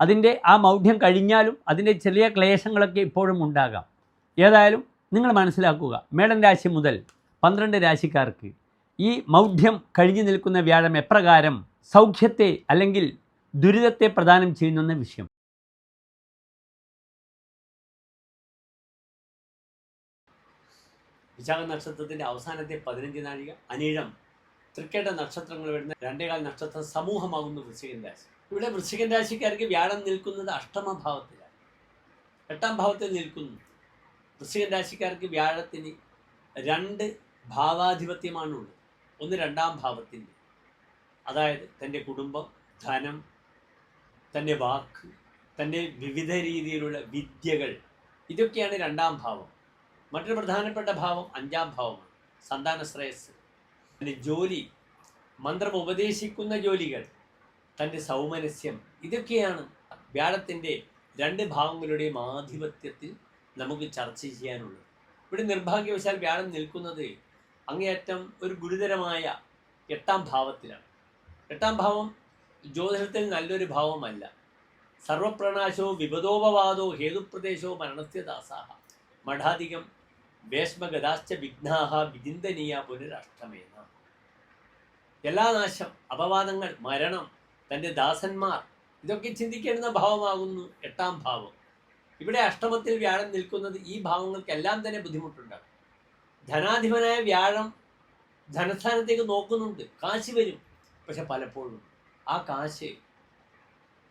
അതിന്റെ ആ മൗഢ്യം കഴിഞ്ഞാലും അതിന്റെ ചെറിയ ക്ലേശങ്ങളൊക്കെ ഇപ്പോഴും ഉണ്ടാകാം. ഏതായാലും നിങ്ങൾ മനസ്സിലാക്കുക മേടൻ രാശി മുതൽ പന്ത്രണ്ട് രാശിക്കാർക്ക് ഈ മൗഢ്യം കഴിഞ്ഞു നിൽക്കുന്ന വ്യാഴം എപ്രകാരം സൗഖ്യത്തെ അല്ലെങ്കിൽ ദുരിതത്തെ പ്രദാനം ചെയ്യുന്നെന്ന വിഷയം. വിശാഖ നക്ഷത്രത്തിന്റെ അവസാനത്തെ പതിനഞ്ച് നാഴിക അനീഴം. തൃക്കേട്ട നക്ഷത്രങ്ങൾ വരുന്ന രണ്ടേകാൽ നക്ഷത്ര സമൂഹമാകുന്നു വൃശ്ചികൻ രാശി. ഇവിടെ വൃശ്ചികൻ രാശിക്കാർക്ക് വ്യാഴം നിൽക്കുന്നത് അഷ്ടമഭാവത്തിലാണ് എട്ടാം ഭാവത്തിൽ നിൽക്കുന്നു. വൃശ്ചികൻ രാശിക്കാർക്ക് വ്യാഴത്തിന് രണ്ട് ഭാവാധിപത്യമാണുള്ളത്. ഒന്ന് രണ്ടാം ഭാവത്തിന്റെ. അതായത് തന്റെ കുടുംബം ധനം തന്റെ വാക്ക് തന്റെ വിവിധ രീതിയിലുള്ള വിദ്യകൾ ഇതൊക്കെയാണ് രണ്ടാം ഭാവം. മറ്റൊരു പ്രധാനപ്പെട്ട ഭാവം അഞ്ചാം ഭാവമാണ്. സന്താന ശ്രേയസ്. തന്റെ ജോലി മന്ത്രം ഉപദേശിക്കുന്ന ജോലികൾ തന്റെ സൗമനസ്യം ഇതൊക്കെയാണ് വ്യാഴത്തിന്റെ രണ്ട് ഭാവങ്ങളുടെയും ആധിപത്യത്തിൽ നമുക്ക് ചർച്ച ചെയ്യാനുള്ളത്. ഇവിടെ നിർഭാഗ്യവശാൽ വ്യാഴം നിൽക്കുന്നത് അങ്ങേയറ്റം ഒരു ഗുരുതരമായ എട്ടാം ഭാവത്തിലാണ്. എട്ടാം ഭാവം ജ്യോതിഷത്തിൽ നല്ലൊരു ഭാവമല്ല. സർവപ്രണാശോ വിപദോപവാദോ ഹേതുപ്രദേശോ മരണസ്യ ദാസാഹ മഠാധികം ഭേഷ്മഗതാശ്ച വിഘ്നാഹ വിചിന്തനീയ പുനരഷ്ടമേന. എല്ലാ നാശം അപവാദങ്ങൾ മരണം തന്റെ ദാസന്മാർ ഇതൊക്കെ ചിന്തിക്കേണ്ടുന്ന ഭാവമാകുന്നു എട്ടാം ഭാവം. ഇവിടെ അഷ്ടമത്തിൽ വ്യാഴം നിൽക്കുന്നത് ഈ ഭാവങ്ങൾക്കെല്ലാം തന്നെ ബുദ്ധിമുട്ടുണ്ടാകും. ധനാധിപനായ വ്യാഴം ധനസ്ഥാനത്തേക്ക് നോക്കുന്നുണ്ട് കാശ് വരും പക്ഷെ പലപ്പോഴും ആ കാശ്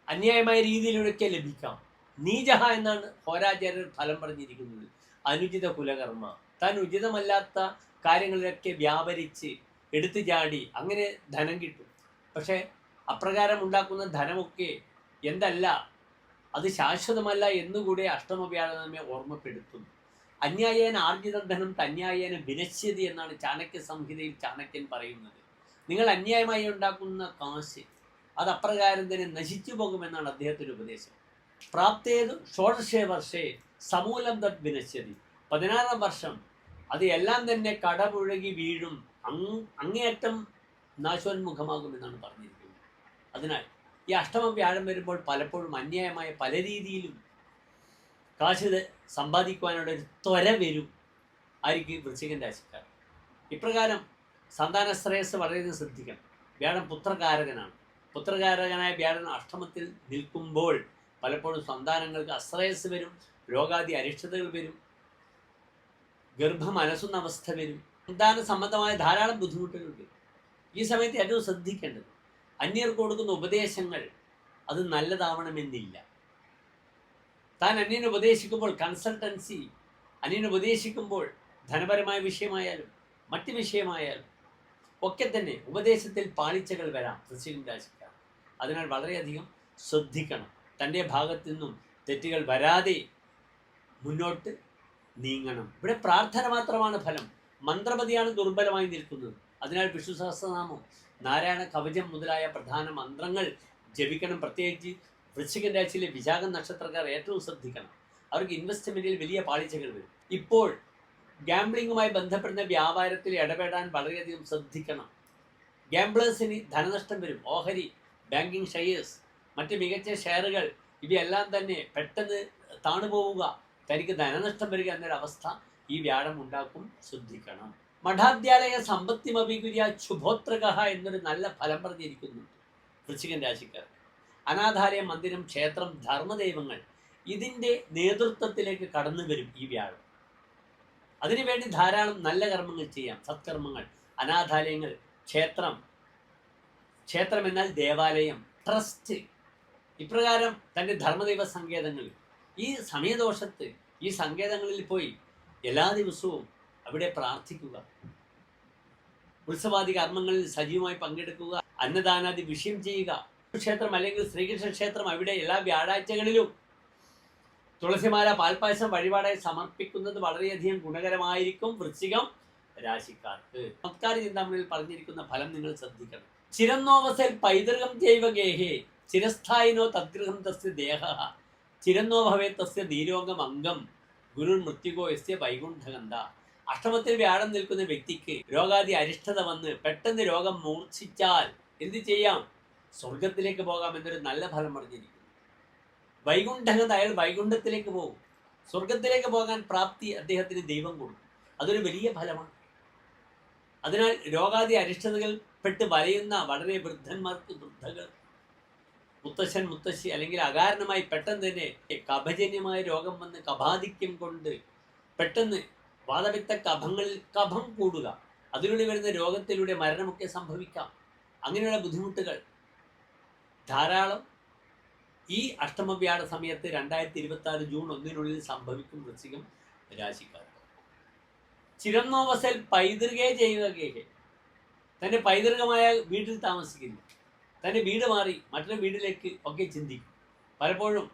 അന്യായമായ രീതിയിലൊക്കെ ലഭിക്കാം. നീജഹ എന്നാണ് ഹോരാചാര്യർ ഫലം പറഞ്ഞിരിക്കുന്നത്. അനുചിത കുലകർമ്മ താൻ ഉചിതമല്ലാത്ത കാര്യങ്ങളിലൊക്കെ വ്യാപരിച്ച് എടുത്തു ചാടി അങ്ങനെ ധനം കിട്ടും. പക്ഷേ അപ്രകാരം ഉണ്ടാക്കുന്ന ധനമൊക്കെ എന്തല്ല അത് ശാശ്വതമല്ല എന്നുകൂടെ അഷ്ടമവ്യാഴം നമ്മെ ഓർമ്മപ്പെടുത്തുന്നു. അന്യായേന ആർജിത ധനം തന്യായേന വിനശ്യതി എന്നാണ് ചാണക്യ സംഹിതയിൽ ചാണക്യൻ പറയുന്നത്. നിങ്ങൾ അന്യായമായി ഉണ്ടാക്കുന്ന കാശ് അത് അപ്രകാരം തന്നെ നശിച്ചു പോകുമെന്നാണ് അദ്ദേഹത്തിന്റെ ഉപദേശം. പ്രാപ്തേതു ഷോഡശേ വർഷേ സമൂലം തത് വിനശ്യതി. പതിനാറാം വർഷം അത് എല്ലാം തന്നെ കടപുഴകി വീഴും അങ്ങേയറ്റം നാശോന്മുഖമാകുമെന്നാണ് പറഞ്ഞിരിക്കുന്നത്. അതിനാൽ ഈ അഷ്ടമം വ്യാഴം വരുമ്പോൾ പലപ്പോഴും അന്യായമായ പല രീതിയിലും കാശ് സമ്പാദിക്കുവാനുള്ള ഒരു ത്വര വരും ആയിരിക്കും വൃശ്ചികൻ രാശിക്കാർ. ഇപ്രകാരം സന്താന ശ്രേയസ് വളരെയധികം ശ്രദ്ധിക്കണം. വ്യാഴം പുത്രകാരകനാണ്. പുത്രകാരകനായ വ്യാഴൻ അഷ്ടമത്തിൽ നിൽക്കുമ്പോൾ പലപ്പോഴും സന്താനങ്ങൾക്ക് അശ്രേയസ് വരും രോഗാദി അരിഷ്ടതകൾ വരും ഗർഭം അലസുന്ന അവസ്ഥ വരും. സന്താന സംബന്ധമായ ധാരാളം ബുദ്ധിമുട്ടുകളുണ്ട്. ഈ സമയത്ത് ഏറ്റവും ശ്രദ്ധിക്കേണ്ടത് അന്യർക്ക് കൊടുക്കുന്ന ഉപദേശങ്ങൾ അത് നല്ലതാവണമെന്നില്ല. താൻ അന്യനെ ഉപദേശിക്കുമ്പോൾ കൺസൾട്ടൻസി അന്യനെ ഉപദേശിക്കുമ്പോൾ ധനപരമായ വിഷയമായാലും മറ്റ് വിഷയമായാലും ഒക്കെ തന്നെ ഉപദേശത്തിൽ പാളിച്ചകൾ വരാം വൃശ്ചികം രാശിക്കാർ. അതിനാൽ വളരെയധികം ശ്രദ്ധിക്കണം. തന്റെ ഭാഗത്തു നിന്നും തെറ്റുകൾ വരാതെ മുന്നോട്ട് നീങ്ങണം. ഇവിടെ പ്രാർത്ഥന മാത്രമാണ് ഫലം. മന്ത്രപതിയാണ് ദുർബലമായി നിൽക്കുന്നത്. അതിനാൽ വിഷ്ണു സഹസ്രനാമം നാരായണ കവചം മുതലായ പ്രധാന മന്ത്രങ്ങൾ ജപിക്കണം. പ്രത്യേകിച്ച് വൃശ്ചികൻ രാശിയിലെ വിശാഖ നക്ഷത്രക്കാർ ഏറ്റവും ശ്രദ്ധിക്കണം. അവർക്ക് ഇൻവെസ്റ്റ്മെന്റിൽ വലിയ പാളിച്ചകൾ വരും. ഇപ്പോൾ ഗാംബ്ലിങ്ങുമായി ബന്ധപ്പെടുന്ന വ്യാപാരത്തിൽ ഇടപെടാൻ വളരെയധികം ശ്രദ്ധിക്കണം. ഗാംബ്ലേഴ്സിന് ധനനഷ്ടം വരും. ഓഹരി ബാങ്കിങ് ഷെയർസ് മറ്റ് മികച്ച ഷെയറുകൾ ഇവയെല്ലാം തന്നെ പെട്ടെന്ന് താണുപോവുക തനിക്ക് ധനനഷ്ടം വരിക എന്നൊരവസ്ഥ ഈ വ്യാഴം ഉണ്ടാക്കും ശ്രദ്ധിക്കണം മഠാദ്യാലയ സമ്പത്തിമഭികുര്യ ശുഭോത്രക എന്നൊരു നല്ല ഫലം പറഞ്ഞിരിക്കുന്നുണ്ട് വൃശ്ചികൻ രാശിക്കാർ. അനാഥാലയ മന്ദിരം ക്ഷേത്രം ധർമ്മദൈവങ്ങൾ ഇതിന്റെ നേതൃത്വത്തിലേക്ക് കടന്നു വരും ഈ വ്യാഴം. അതിനുവേണ്ടി ധാരാളം നല്ല കർമ്മങ്ങൾ ചെയ്യാം. സത്കർമ്മങ്ങൾ അനാഥാലയങ്ങൾ ക്ഷേത്രം. ക്ഷേത്രം എന്നാൽ ദേവാലയം ട്രസ്റ്റ്. ഇപ്രകാരം തന്റെ ധർമ്മദൈവ സങ്കേതങ്ങൾ. ഈ സമയദോഷത്ത് ഈ സങ്കേതങ്ങളിൽ പോയി എല്ലാ ദിവസവും അവിടെ പ്രാർത്ഥിക്കുക. ഉത്സവാദി കർമ്മങ്ങളിൽ സജീവമായി പങ്കെടുക്കുക. അന്നദാനാദി വിഷയം ചെയ്യുക. ക്ഷേത്രം അല്ലെങ്കിൽ ശ്രീകൃഷ്ണ ക്ഷേത്രം അവിടെ എല്ലാ വ്യാഴാഴ്ചകളിലും തുളസിമാല പാൽപ്പായസം വഴിപാടായി സമർപ്പിക്കുന്നത് വളരെയധികം ഗുണകരമായിരിക്കും വൃശ്ചികം രാശിക്കാർക്ക്. സംസ്കാര ചിന്താമണിയിൽ പറഞ്ഞിരിക്കുന്ന ഫലം നിങ്ങൾ ശ്രദ്ധിക്കണം. ചിരന്നോവസൽ പൈതൃകം ജൈവ ഗേഹേ ചിരസ്ഥായിനോ തദ്ഗൃഹം തസ്യ ദേഹ. ചിരന്നോ ഭവേ തസ്യ നീരോഗം അംഗം ഗുരു മൃത്യുഗോ യസ്യ വൈകുണ്ഠഗന്ധ. അഷ്ടമത്തിൽ വ്യാഴം നിൽക്കുന്ന വ്യക്തിക്ക് രോഗാദി അരിഷ്ടത വന്ന് പെട്ടെന്ന് രോഗം മൂർച്ഛിച്ചാൽ എന്ത് ചെയ്യാം? സ്വർഗത്തിലേക്ക് പോകാം എന്നൊരു നല്ല ഫലം പറഞ്ഞിരിക്കുന്നു വൈകുണ്ഠഗന്ധ അയാൾ വൈകുണ്ഠത്തിലേക്ക് പോകും. സ്വർഗത്തിലേക്ക് പോകാൻ പ്രാപ്തി അദ്ദേഹത്തിന് ദൈവം കൊടുക്കും. അതൊരു വലിയ ഫലമാണ്. അതിനാൽ രോഗാദി അരിഷ്ടതകൾ പെട്ട് വലയുന്ന വളരെ വൃദ്ധന്മാർക്ക് വൃദ്ധകൾ മുത്തശ്ശൻ മുത്തശ്ശി അല്ലെങ്കിൽ അകാരണമായി പെട്ടെന്ന് തന്നെ കഭജന്യമായ രോഗം വന്ന് കഭാധിക്യം കൊണ്ട് പെട്ടെന്ന് വാദവിത്ത കഭങ്ങളിൽ കഭം കൂടുക. അതിലൂടെ വരുന്ന രോഗത്തിലൂടെ മരണമൊക്കെ സംഭവിക്കാം. അങ്ങനെയുള്ള ബുദ്ധിമുട്ടുകൾ ധാരാളം. ഈ അഷ്ടമവ്യാഴ സമയത്ത് രണ്ടായിരത്തി ഇരുപത്തി ആറ് ജൂൺ ഒന്നിനുള്ളിൽ സംഭവിക്കും വൃശ്ചികം രാശിക്കാർ ചിരന്നോവസൽ പൈതൃകേ ചെയ്യുക തന്നെ തന്റെ പൈതൃകമായ വീട്ടിൽ താമസിക്കുന്നു. തന്റെ വീട് മാറി മറ്റൊരു വീട്ടിലേക്ക് ഒക്കെ ചിന്തിക്കും. പലപ്പോഴും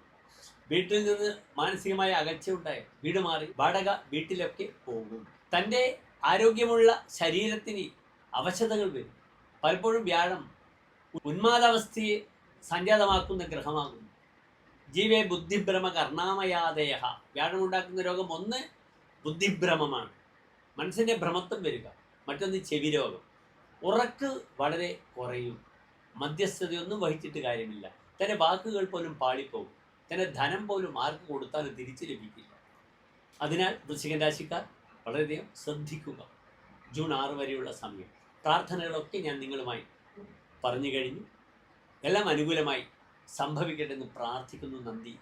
വീട്ടിൽ നിന്ന് മാനസികമായ അകൽച്ച ഉണ്ടായി. വീട് മാറി വാടക വീട്ടിലൊക്കെ പോകും. തന്റെ ആരോഗ്യമുള്ള ശരീരത്തിന് അവശതകൾ വരും. പലപ്പോഴും വ്യാഴം ഉന്മാദാവസ്ഥയെ സംജാതമാക്കുന്ന ഗ്രഹമാകുന്നു. ജീവേ ബുദ്ധിഭ്രമ കർണാമയാദയ വ്യാഴമുണ്ടാക്കുന്ന രോഗം ഒന്ന് ബുദ്ധിഭ്രമമാണ്. മനസ്സിന്റെ ഭ്രമത്വം വരിക മറ്റൊന്ന് ചെവി രോഗം. ഉറക്ക് വളരെ കുറയും. മധ്യസ്ഥതയൊന്നും വഹിച്ചിട്ട് കാര്യമില്ല. തന്റെ വാക്കുകൾ പോലും പാളിപ്പോകും. തന്റെ ധനം പോലും ആർക്ക് കൊടുത്താലും തിരിച്ചു ലഭിക്കില്ല. അതിനാൽ വൃശ്ചികൻ രാശിക്കാർ വളരെയധികം ശ്രദ്ധിക്കുക. ജൂൺ ആറ് വരെയുള്ള സമയം. പ്രാർത്ഥനകളൊക്കെ ഞാൻ നിങ്ങളുമായി പറഞ്ഞു കഴിഞ്ഞു. എല്ലാം അനുകൂലമായി സംഭവിക്കട്ടെ എന്ന് പ്രാർത്ഥിക്കുന്നു നന്ദി.